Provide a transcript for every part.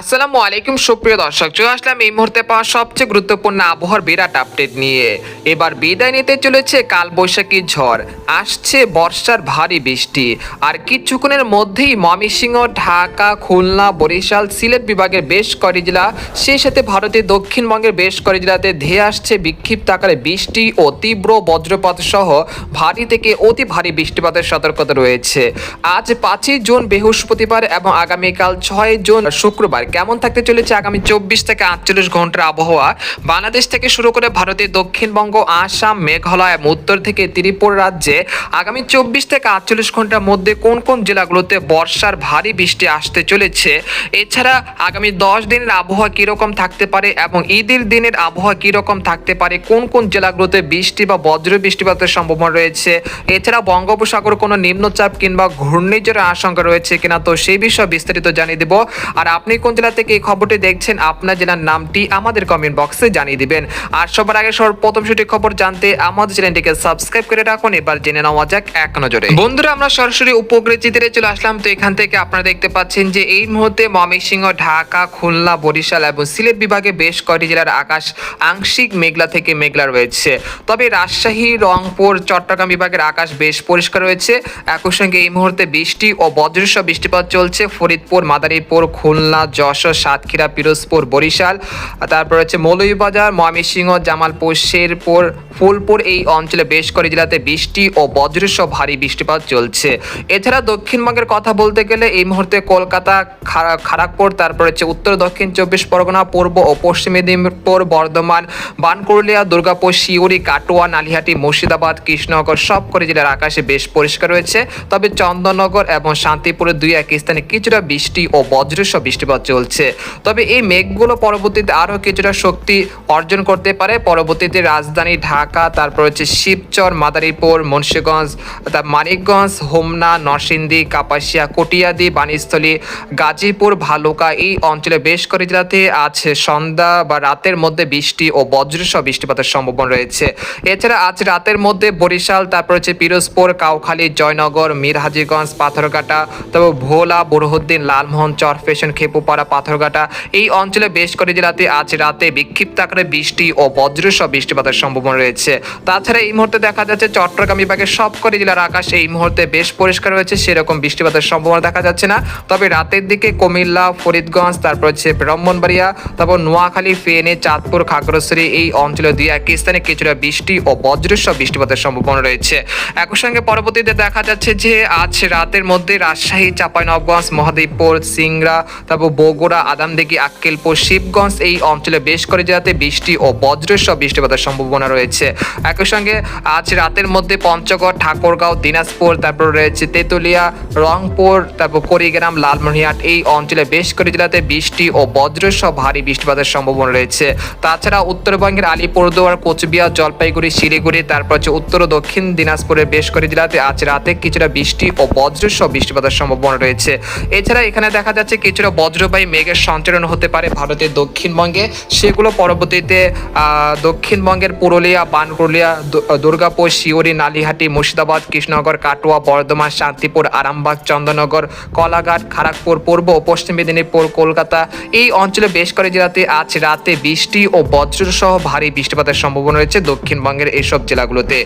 আসসালামু আলাইকুম, সুপ্রিয় দর্শক। চলে আসলাম এই মুহূর্তে পাওয়া সবচেয়ে গুরুত্বপূর্ণ আবহাওয়ার বিরাট আপডেট নিয়ে। এবার বিদায় নিতে চলেছে কালবৈশাখী ঝড়। আসছে বর্ষার ভারী বৃষ্টি। আর কিছুক্ষণের মধ্যেই ময়মনসিংহ, ঢাকা, খুলনা, বরিশাল, সিলেট বিভাগের বেশ কয়েকটি জেলা, সেই সাথে ভারতের দক্ষিণবঙ্গের বেশ কয়েকটি জেলাতে ধেয়ে আসছে বিক্ষিপ্ত আকারে বৃষ্টি ও তীব্র বজ্রপাত সহ ভারী থেকে অতি ভারী বৃষ্টিপাতের সতর্কতা রয়েছে। আজ পাঁচই জুন বৃহস্পতিবার এবং আগামীকাল ছয় জুন শুক্রবার। কেমন থাকতে চলেছে আগামী চব্বিশ থেকে আটচল্লিশ ঘণ্টার আবহাওয়া? বাংলাদেশ থেকে শুরু করে ভারতের দক্ষিণবঙ্গ, আসাম, মেঘালয় এবং উত্তর থেকে ত্রিপুর রাজ্যে আগামী চব্বিশ থেকে আটচল্লিশ ঘণ্টার মধ্যে কোন কোন জেলাগুলোতে বর্ষার ভারী বৃষ্টি আসতে চলেছে? এছাড়া আগামী দশ দিনের আবহাওয়া কীরকম থাকতে পারে এবং ঈদের দিনের আবহাওয়া কীরকম থাকতে পারে? কোন কোন জেলাগুলোতে বৃষ্টি বা বজ্র বৃষ্টিপাতের সম্ভাবনা রয়েছে? এছাড়া বঙ্গোপসাগর কোনো নিম্নচাপ কিংবা ঘূর্ণিঝড়ের আশঙ্কা রয়েছে কিনা? তো সেই বিষয়ে বিস্তারিত জানিয়ে দেব। আর আপনি কোন জেলা থেকে এই খবরটি দেখছেন আপনার জেলার নামটি আমাদের কমেন্ট বক্সে জানিয়ে দিবেন। আর সবার আগে সর্বপ্রথম সঠিক খবর জানতে আমাদের চ্যানেলটিকে সাবস্ক্রাইব করে রাখুন। এবার জেনে নেওয়া যাক এক নজরে। বন্ধুরা, আমরা সরাসরি উপগ্রহ চিত্রে চলে আসলাম। তো এখান থেকে আপনারা দেখতে পাচ্ছেন যে এই মুহূর্তে ময়মনসিংহ, ঢাকা, খুলনা, বরিশাল এবং সিলেট বিভাগে বেশ কয়টি জেলার আকাশ আংশিক মেঘলা থেকে মেঘলা রয়েছে। তবে রাজশাহী, রংপুর, চট্টগ্রাম বিভাগের আকাশ বেশ পরিষ্কার রয়েছে। একই সঙ্গে এই মুহূর্তে বৃষ্টি ও বজ্রসহ বৃষ্টিপাত চলছে। ফরিদপুর, মাদারীপুর, খুলনা যশোর, সাতক্ষীরা, পিরোজপুর, বরিশাল। তারপর হচ্ছে মৌলভীবাজার, ময়মনসিংহ, জামালপুর, শেরপুর, ফুলপুর এই অঞ্চলে বেশ কয়েক জেলাতে বৃষ্টি ও বজ্রসহ ভারী বৃষ্টিপাত চলছে। এছাড়া দক্ষিণবঙ্গের কথা বলতে গেলে এই মুহূর্তে কলকাতা, খারা- খড়গপুর তারপর হচ্ছে উত্তর, দক্ষিণ, চব্বিশ পরগনা, পূর্ব ও পশ্চিম মেদিনীপুর, বর্ধমান বানকুরলিয়া দুর্গাপুর শিউরি কাটোয়া, নালিহাটি, মুর্শিদাবাদ, কৃষ্ণনগর সব করে জেলার আকাশে বেশ পরিষ্কার রয়েছে। তবে চন্দননগর এবং শান্তিপুরের দুই এক স্থানে কিছুটা বৃষ্টি ও বজ্রসহ বৃষ্টিপাত চলছে। তবে এই মেঘগুলো পরবর্তীতে আরও কিছুটা শক্তি অর্জন করতে পারে। পরবর্তীতে রাজধানী ঢাকা, তারপর হচ্ছে শিবচর, মাদারীপুর, মুন্সীগঞ্জ তার মানিকগঞ্জ, হোমনা, নরসিংদী, কাপাসিয়া, কটিয়াদি, বাণীস্থলী, গাজীপুর, ভালুকা এই অঞ্চলে বেশ কয়েক জেলাতে আজ সন্ধ্যা বা রাতের মধ্যে বৃষ্টি ও বজ্রসহ বৃষ্টিপাতের সম্ভাবনা রয়েছে। এছাড়া আজ রাতের মধ্যে বরিশাল, তারপর হচ্ছে পিরোজপুর, কাউখালী, জয়নগর, মিরহাজিগঞ্জ, পাথরঘাটা তারপর ভোলা, বুরহুদ্দিন, লালমোহন, চর চরফেশন খেপুপাড়া পাথরঘাটা। এই অঞ্চলে বেশ কয়েক জেলাতে আজ রাতে বিক্ষিপ্ত আকারে বৃষ্টি ও বজ্রসহ বৃষ্টিপাতের সম্ভাবনা রয়েছে। তাছাড়া এই মুহূর্তে দেখা যাচ্ছে চট্টগ্রাম বিভাগের সবকটি জেলার আকাশ এই মুহূর্তে বেশ পরিষ্কার রয়েছে, সেরকম বৃষ্টিপাতের সম্ভাবনা দেখা যাচ্ছে না। তবে রাতের দিকে কুমিল্লা, ফরিদগঞ্জ, তারপর হচ্ছে ব্রাহ্মণবাড়িয়া, তারপর নোয়াখালী, ফেনে, চাঁদপুর, খাগড়াছড়ি এই অঞ্চলে দুই এক স্থানে কিছুটা বৃষ্টি ও বজ্রসহ বৃষ্টিপাতের সম্ভাবনা রয়েছে। একই সঙ্গে পরবর্তীতে দেখা যাচ্ছে যে আজ রাতের মধ্যে রাজশাহী চাঁপাইনবগঞ্জ মহাদেবপুর, সিংড়া, তারপর বগুড়া, আদামদিঘি, আক্কেলপুর, শিবগঞ্জ এই অঞ্চলে বেশ করে জেলাতে বৃষ্টি ও বজ্রসহ বৃষ্টিপাতের সম্ভাবনা রয়েছে। একই সঙ্গে আজ রাতের মধ্যে পঞ্চগড়, ঠাকুরগাঁও, দিনাজপুর, তারপর রয়েছে তেঁতুলিয়া, রংপুর, তারপর কুড়িগ্রাম, লালমনিরহাট এই অঞ্চলে বেশ করে জেলাতে বৃষ্টি ও বজ্রসহ ভারী বৃষ্টিপাতের সম্ভাবনা রয়েছে। তাছাড়া উত্তরবঙ্গের আলিপুরদুয়ার, কোচবিহার, জলপাইগুড়ি, শিলিগুড়ি, তারপর হচ্ছে উত্তর ও দক্ষিণ দিনাজপুরের বেশ করে জেলাতে আজ রাতে কিছুটা বৃষ্টি ও বজ্রসহ বৃষ্টিপাতের সম্ভাবনা রয়েছে। এছাড়া এখানে দেখা যাচ্ছে কিছুটা বজ্রবায়ু মেঘের সঞ্চালন হতে পারে ভারতের দক্ষিণবঙ্গে। সেগুলো পরবর্তীতে দক্ষিণবঙ্গের পুরুলিয়া বানকুরলিয়া দুর্গাপুর শিউরি নালিহাটি, মুর্শিদাবাদ, কৃষ্ণনগর, কাটোয়া, বর্ধমান, শান্তিপুর, আরামবাগ, চন্দননগর, কলাঘাট খড়গপুর পূর্ব ও পশ্চিম মেদিনীপুর, কলকাতা। এই অঞ্চলে বেশ কয়েক জেলাতে আজ রাতে বৃষ্টি ও বজ্রসহ ভারী বৃষ্টিপাতের সম্ভাবনা রয়েছে দক্ষিণবঙ্গের এইসব জেলাগুলোতে।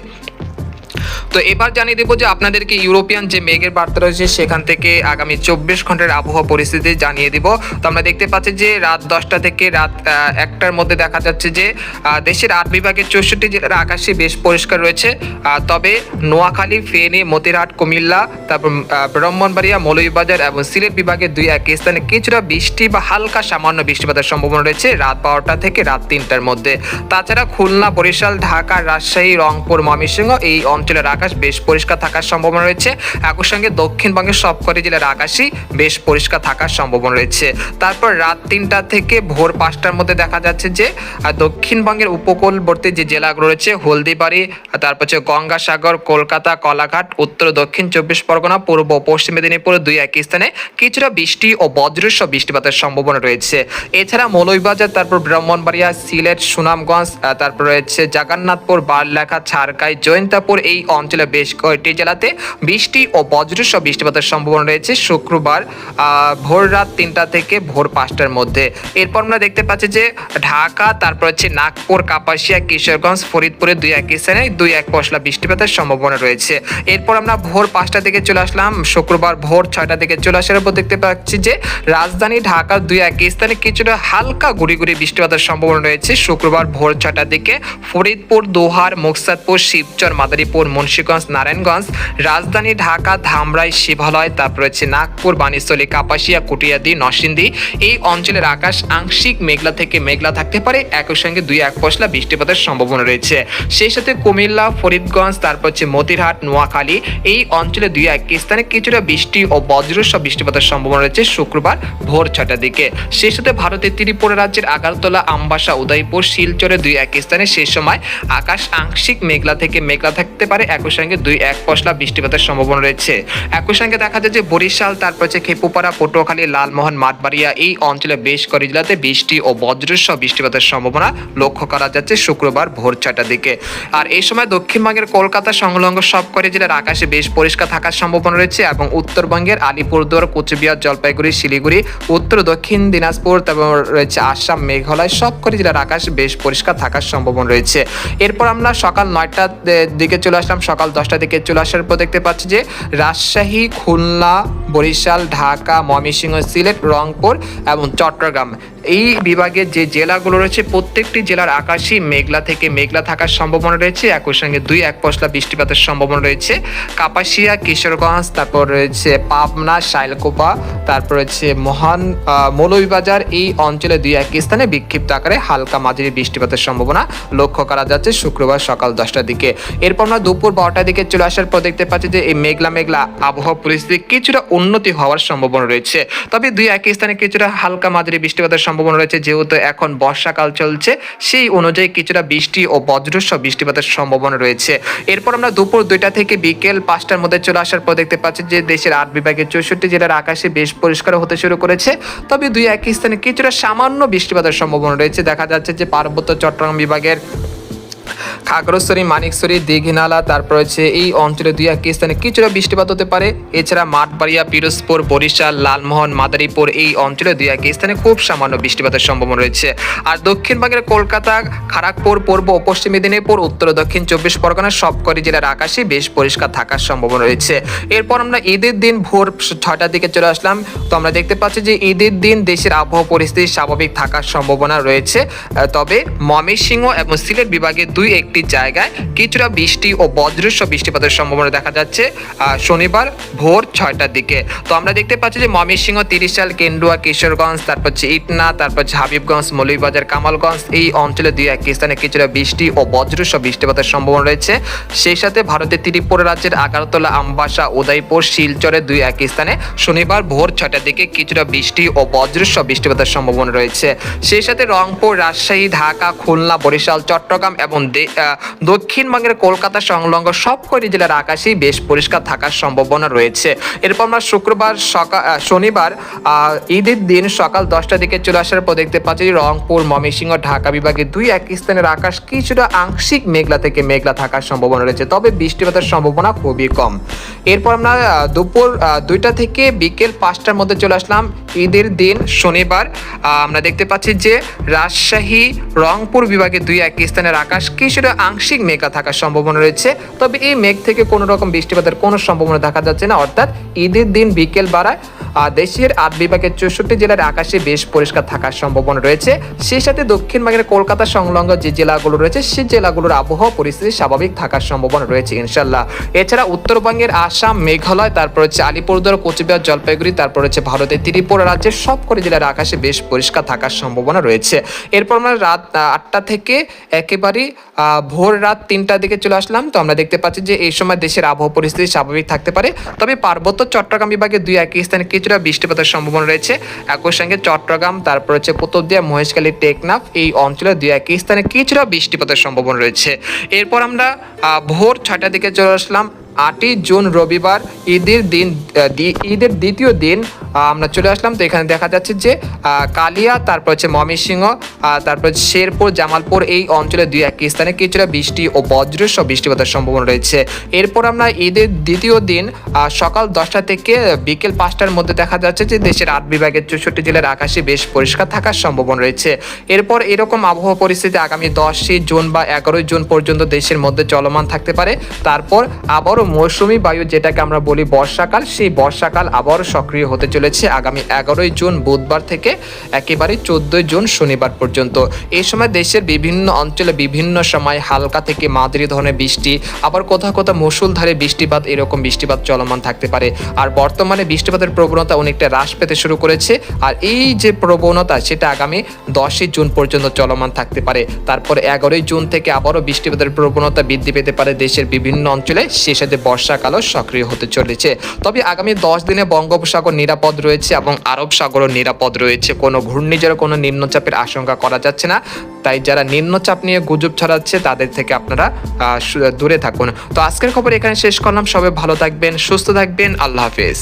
তো এবার জানিয়ে দেবো যে আপনাদেরকে ইউরোপিয়ান যে মেঘের বার্তা রয়েছে, সেখান থেকে আগামী চব্বিশ ঘণ্টার আবহাওয়া পরিস্থিতি জানিয়ে দিব। তো আমরা দেখতে পাচ্ছি যে রাত দশটা থেকে রাত একটার মধ্যে দেখা যাচ্ছে যে দেশের আট বিভাগের চৌষট্টি জেলার আকাশে বেশ পরিষ্কার রয়েছে। তবে নোয়াখালী, ফেনী, মতিরহাট, কুমিল্লা, তারপর ব্রাহ্মণবাড়িয়া, মৌলভীবাজার এবং সিলেট বিভাগের দুই এক স্থানে কিছুটা বৃষ্টি বা হালকা সামান্য বৃষ্টিপাতের সম্ভাবনা রয়েছে রাত বারোটা থেকে রাত তিনটার মধ্যে। তাছাড়া খুলনা, বরিশাল, ঢাকা, রাজশাহী, রংপুর, ময়মনসিংহ এই অঞ্চলের আকাশ বেশ পরিষ্কার থাকার সম্ভাবনা রয়েছে। একই সঙ্গে দক্ষিণবঙ্গের সবকটি জেলার আকাশই বেশ পরিষ্কার থাকার সম্ভাবনা রয়েছে। তারপর রাত তিনটা থেকে ভোর পাঁচটার মধ্যে দেখা যাচ্ছে যে দক্ষিণবঙ্গের উপকূলবর্তী যে জেলাগুলো রয়েছে, হলদিবাড়ি, তারপর হচ্ছে গঙ্গাসাগর, কলকাতা, কলাঘাট, উত্তর, দক্ষিণ চব্বিশ পরগনা, পূর্ব, পশ্চিম মেদিনীপুর দুই এক স্থানে কিছুটা বৃষ্টি ও বজ্রসহ বৃষ্টিপাতের সম্ভাবনা রয়েছে। এছাড়া মৌলভীবাজার, তারপর ব্রাহ্মণবাড়িয়া, সিলেট, সুনামগঞ্জ তারপর রয়েছে জাগান্নাথপুর, বারলেখা ছাড়কাই জয়ন্তাপুর এই অঞ্চল অঞ্চলে বেশ কয়েকটি জেলাতে বৃষ্টি ও বজ্রসহ বৃষ্টিপাতের সম্ভাবনা রয়েছে। শুক্রবার ভোর রাত তিনটা থেকে ভোর পাঁচটার মধ্যে। এরপর আমরা দেখতে পাচ্ছি যে ঢাকা, তারপর হচ্ছে নাগপুর, কাপাসিয়া, কিশোরগঞ্জ, ফরিদপুরে দুই এক স্থানে দুই এক পশলা বৃষ্টিপাতের সম্ভাবনা রয়েছে। এরপর আমরা ভোর পাঁচটা থেকে চলে আসলাম। শুক্রবার ভোর ছয়টা থেকে চলে আসার পর দেখতে পাচ্ছি যে রাজধানী ঢাকার দুই এক স্থানে কিছুটা হালকা গুড়ি গুড়ি বৃষ্টিপাতের সম্ভাবনা রয়েছে। শুক্রবার ভোর ছটার দিকে ফরিদপুর, দোহার, মুকসাদপুর, শিবচর, মাদারীপুর মুন্সীগঞ্জ, নারায়ণগঞ্জ, রাজধানী ঢাকা, ধামরাই শিবালয়, তারপর রয়েছে নাগপুর বানিস্থলী কাপাসিয়া, কুটিয়াদি, নরসিংদী। এই অঞ্চলের আকাশ আংশিক মেঘলা থেকে মেঘলা থাকতে পারে। একই সঙ্গে দুই এক পশলা বৃষ্টিপাতের সম্ভাবনা রয়েছে। সেই সাথে কুমিল্লা, ফরিদগঞ্জ, তারপর হচ্ছে মতিরহাট, নোয়াখালী। এই অঞ্চলে দুই এক স্থানে কিছুটা বৃষ্টি ও বজ্রসহ বৃষ্টিপাতের সম্ভাবনা রয়েছে শুক্রবার ভোর ছটার দিকে। সেই সাথে ভারতের ত্রিপুরা রাজ্যের আগারতলা, আমবাসা, উদয়পুর, শিলচরে দুই এক স্থানে সেই সময় আকাশ আংশিক মেঘলা থেকে মেঘলা থাকতে পারে। একই সঙ্গে দুই এক পশলা বৃষ্টিপাতের সম্ভাবনা রয়েছে। একই সঙ্গে দেখা যায় যে বরিশাল তারপর হচ্ছে খেপুপাড়া, পটুয়াখালী, লালমোহন, মাঠবাড়িয়া, এই অঞ্চলে বেশ কয়েক জেলাতে বৃষ্টি ও বজ্রসহ বৃষ্টিপাতের সম্ভাবনা লক্ষ্য করা যাচ্ছে শুক্রবার ভোর ছটার দিকে। আর এই সময় দক্ষিণবঙ্গের কলকাতা সংলগ্ন সবকটি জেলার আকাশে বেশ পরিষ্কার থাকার সম্ভাবনা রয়েছে এবং উত্তরবঙ্গের আলিপুরদুয়ার, কোচবিহার, জলপাইগুড়ি, শিলিগুড়ি, উত্তর, দক্ষিণ দিনাজপুর, তারপর রয়েছে আসাম, মেঘালয় সব সবকটি জেলার আকাশ বেশ পরিষ্কার থাকার সম্ভাবনা রয়েছে। এরপর আমরা সকাল নয়টার দিকে চলে আসলাম, সকাল দশটার থেকে চলে আসার পর দেখতে পাচ্ছি যে রাজশাহী, খুলনা, বরিশাল, ঢাকা, ময়মনসিংহ, সিলেট, রংপুর এবং চট্টগ্রাম। এই বিভাগের যে জেলাগুলো রয়েছে, প্রত্যেকটি জেলার আকাশই মেঘলা থেকে মেঘলা থাকার সম্ভাবনা রয়েছে। একই সঙ্গে দুই, এক পশলা বৃষ্টিপাতের সম্ভাবনা রয়েছে। কাপাসিয়া, কিশোরগঞ্জ, তারপর রয়েছে পাবনা, শাইলকোপা, তারপর রয়েছে মহান মৌলভীবাজার। এই অঞ্চলে দুই, এক স্থানে বিক্ষিপ্ত আকারে হালকা মাঝারি বৃষ্টিপাতের সম্ভাবনা লক্ষ্য করা যাচ্ছে শুক্রবার সকাল দশটার দিকে। এরপর আমরা দুপুর বারোটার দিকে চলে আসার পর দেখতে পাচ্ছি যে, এই মেঘলা মেঘলা আবহাওয়া পরিস্থিতি কিছুটা উন্নতি হওয়ার সম্ভাবনা রয়েছে। তবে দুই, এক স্থানে কিছুটা হালকা মাঝারি বৃষ্টিপাতের সম্ভাবনা রয়েছে, যেহেতু এখন বর্ষাকাল চলছে, সেই অনুযায়ী কিছুটা বৃষ্টি ও বজ্রসহ বৃষ্টিপাতের সম্ভাবনা রয়েছে। এরপর আমরা দুপুর দুইটা থেকে বিকেল পাঁচটার মধ্যে চলে আসার পর দেখতে পাচ্ছি যে দেশের আট বিভাগের চৌষট্টি জেলার আকাশে বেশ পরিষ্কার হতে শুরু করেছে। তবে দুই এক স্থানে কিছুটা সামান্য বৃষ্টিপাতের সম্ভাবনা রয়েছে। দেখা যাচ্ছে যে পার্বত্য চট্টগ্রাম বিভাগের খাগড়শ্বরী মানিকশ্বরী দীঘিনালা, তারপর হচ্ছে এই অঞ্চলে দুই এক স্থানে কিছুটা বৃষ্টিপাত হতে পারে। এছাড়া মাঠবাড়িয়া, পিরোজপুর, বরিশাল, লালমোহন, মাদারীপুর এই অঞ্চলে দুই এক স্থানে খুব সামান্য বৃষ্টিপাতের সম্ভাবনা রয়েছে। আর দক্ষিণবঙ্গের কলকাতা খড়গপুর পূর্ব ও পশ্চিম মেদিনীপুর, উত্তর দক্ষিণ চব্বিশ পরগনার সবকটি জেলার আকাশে বেশ পরিষ্কার থাকার সম্ভাবনা রয়েছে। এরপর আমরা ঈদের দিন ভোর ছয়টার দিকে চলে আসলাম। তো আমরা দেখতে পাচ্ছি যে ঈদের দিন দেশের আবহাওয়া পরিস্থিতি স্বাভাবিক থাকার সম্ভাবনা রয়েছে। তবে ময়মনসিংহ এবং সিলেট বিভাগে দুই একটি জায়গায় কিছুটা বৃষ্টি ও বজ্রস্ব বৃষ্টিপাতের সম্ভাবনা দেখা যাচ্ছে শনিবার ভোর ছয়টার দিকে। তো আমরা দেখতে পাচ্ছি যে ময়মনসিংহ তিরিশ সাল কেন্ডুয়া কিশোরগঞ্জ, তারপর হচ্ছে ইটনা, তারপর হাবিবগঞ্জ, মৌলভীবাজার, কামালগঞ্জ, এই অঞ্চলে দুই এক স্থানে কিছুটা বৃষ্টি ও বজ্রস্ব বৃষ্টিপাতের সম্ভাবনা রয়েছে। সেই সাথে ভারতের ত্রিপুরা রাজ্যের আগারতলা, আমবাসা, উদয়পুর, শিলচরে দুই এক স্থানে শনিবার ভোর ছটার দিকে কিছুটা বৃষ্টি ও বজ্রস্ব বৃষ্টিপাতের সম্ভাবনা রয়েছে। সেই সাথে রংপুর, রাজশাহী, ঢাকা, খুলনা, বরিশাল, চট্টগ্রাম এবং দক্ষিণবঙ্গের কলকাতা সংলগ্ন সব সবকটি জেলার আকাশেই বেশ পরিষ্কার থাকার সম্ভাবনা রয়েছে। এরপর আমরা শুক্রবার সকাল শনিবার ঈদের দিন সকাল দশটার দিকে চলে আসার পর দেখতে পাচ্ছি রংপুর, ময়মনসিংহ, ঢাকা বিভাগে দুই এক স্থানের আকাশ কিছুটা আংশিক মেঘলা থেকে মেঘলা থাকার সম্ভাবনা রয়েছে, তবে বৃষ্টিপাতের সম্ভাবনা খুবই কম। এরপর আমরা দুপুর দুইটা থেকে বিকেল পাঁচটার মধ্যে চলে আসলাম ঈদের দিন শনিবার। আমরা দেখতে পাচ্ছি যে রাজশাহী, রংপুর বিভাগে দুই এক স্থানের আকাশ কিছুটা আংশিক মেঘলা থাকার সম্ভাবনা রয়েছে। তবে এই মেঘ থেকে কোনো রকম বৃষ্টিপাতের কোনো সম্ভাবনা দেখা যাচ্ছে না। অর্থাৎ ঈদের দিন বিকেল বাড়ায় দেশের আট বিভাগের চৌষট্টি জেলার আকাশে বেশ পরিষ্কার থাকার সম্ভাবনা রয়েছে। সেই সাথে দক্ষিণবঙ্গের কলকাতা সংলগ্ন যে জেলাগুলো রয়েছে সেই জেলাগুলোর আবহাওয়া পরিস্থিতি স্বাভাবিক থাকার সম্ভাবনা রয়েছে ইনশাল্লাহ এছাড়া উত্তরবঙ্গের আসাম মেঘালয় তারপর হচ্ছে আলিপুরদুয়ার কোচবিহার জলপাইগুড়ি তারপর হচ্ছে ভারতের ত্রিপুরা রাজ্যের সব সবকটি জেলার আকাশে বেশ পরিষ্কার থাকার সম্ভাবনা রয়েছে। এরপর আমরা রাত আটটা থেকে একেবারে আহ, ভোর রাত তিনটার দিকে চলে আসলাম। তো আমরা দেখতে পাচ্ছি যে এই সময় দেশের আবহাওয়া পরিস্থিতি স্বাভাবিক থাকতে পারে। তবে পার্বত্য চট্টগ্রাম বিভাগে দুই একই স্থানে কিছুটা বৃষ্টিপাতের সম্ভাবনা রয়েছে। একই সঙ্গে চট্টগ্রাম, তারপর হচ্ছে কুতুবদিয়া মহেশখালী, টেকনাফ এই অঞ্চলে দুই একই স্থানে কিছুটা বৃষ্টিপাতের সম্ভাবনা রয়েছে। এরপর আমরা ভোর ছয়টার দিকে চলে আসলাম। আটই জুন রবিবার, ঈদের দিন ঈদের দ্বিতীয় দিন আমরা চলে আসলাম। তো এখানে দেখা যাচ্ছে যে কালিয়া, তারপর হচ্ছে ময়মনসিংহ তারপর শেরপুর, জামালপুর এই অঞ্চলে দুই এক স্থানে কিছুটা বৃষ্টি ও বজ্র সহ বৃষ্টিপাতের সম্ভাবনা রয়েছে। এরপর আমরা ঈদের দ্বিতীয় দিন সকাল দশটা থেকে বিকেল পাঁচটার মধ্যে দেখা যাচ্ছে যে, দেশের আট বিভাগের চৌষট্টি জেলার আকাশে বেশ পরিষ্কার থাকার সম্ভাবনা রয়েছে। এরপর এরকম আবহাওয়া পরিস্থিতি আগামী দশই জুন বা এগারোই জুন পর্যন্ত দেশের মধ্যে চলমান থাকতে পারে। তারপর আবারও মৌসুমি বায়ু, যেটাকে আমরা বলি বর্ষাকাল, সেই বর্ষাকাল আবারও সক্রিয় হতে চলেছে। আগামী এগারোই জুন বুধবার থেকে একেবারে চোদ্দই জুন শনিবার পর্যন্ত। এই সময় দেশের বিভিন্ন অঞ্চলে বিভিন্ন সময় হালকা থেকে মাঝারি ধরনের বৃষ্টি, আবার কোথাও কোথাও মুসুলধারে বৃষ্টিপাত, এরকম বৃষ্টিপাত চলমান থাকতে পারে। আর বর্তমানে বৃষ্টিপাতের প্রবণতা অনেকটা হ্রাস পেতে শুরু করেছে। আর এই যে প্রবণতা, সেটা আগামী দশই জুন পর্যন্ত চলমান থাকতে পারে। তারপর এগারোই জুন থেকে আবারও বৃষ্টিপাতের প্রবণতা বৃদ্ধি পেতে পারে দেশের বিভিন্ন অঞ্চলে। সে সাথে বর্ষাকালও সক্রিয় হতে চলেছে। তবে আগামী দশ দিনে বঙ্গোপসাগর নিরাপদ রয়েছে এবং আরব সাগরও নিরাপদ রয়েছে। কোনো ঘূর্ণিঝড়, কোনো নিম্নচাপের আশঙ্কা করা যাচ্ছে না। তাই যারা নিম্নচাপ নিয়ে গুজব ছড়াচ্ছে, তাদের থেকে আপনারা দূরে থাকুন। তো আজকের খবর এখানে শেষ করলাম। সবাই ভালো থাকবেন, সুস্থ থাকবেন। আল্লাহ হাফেজ।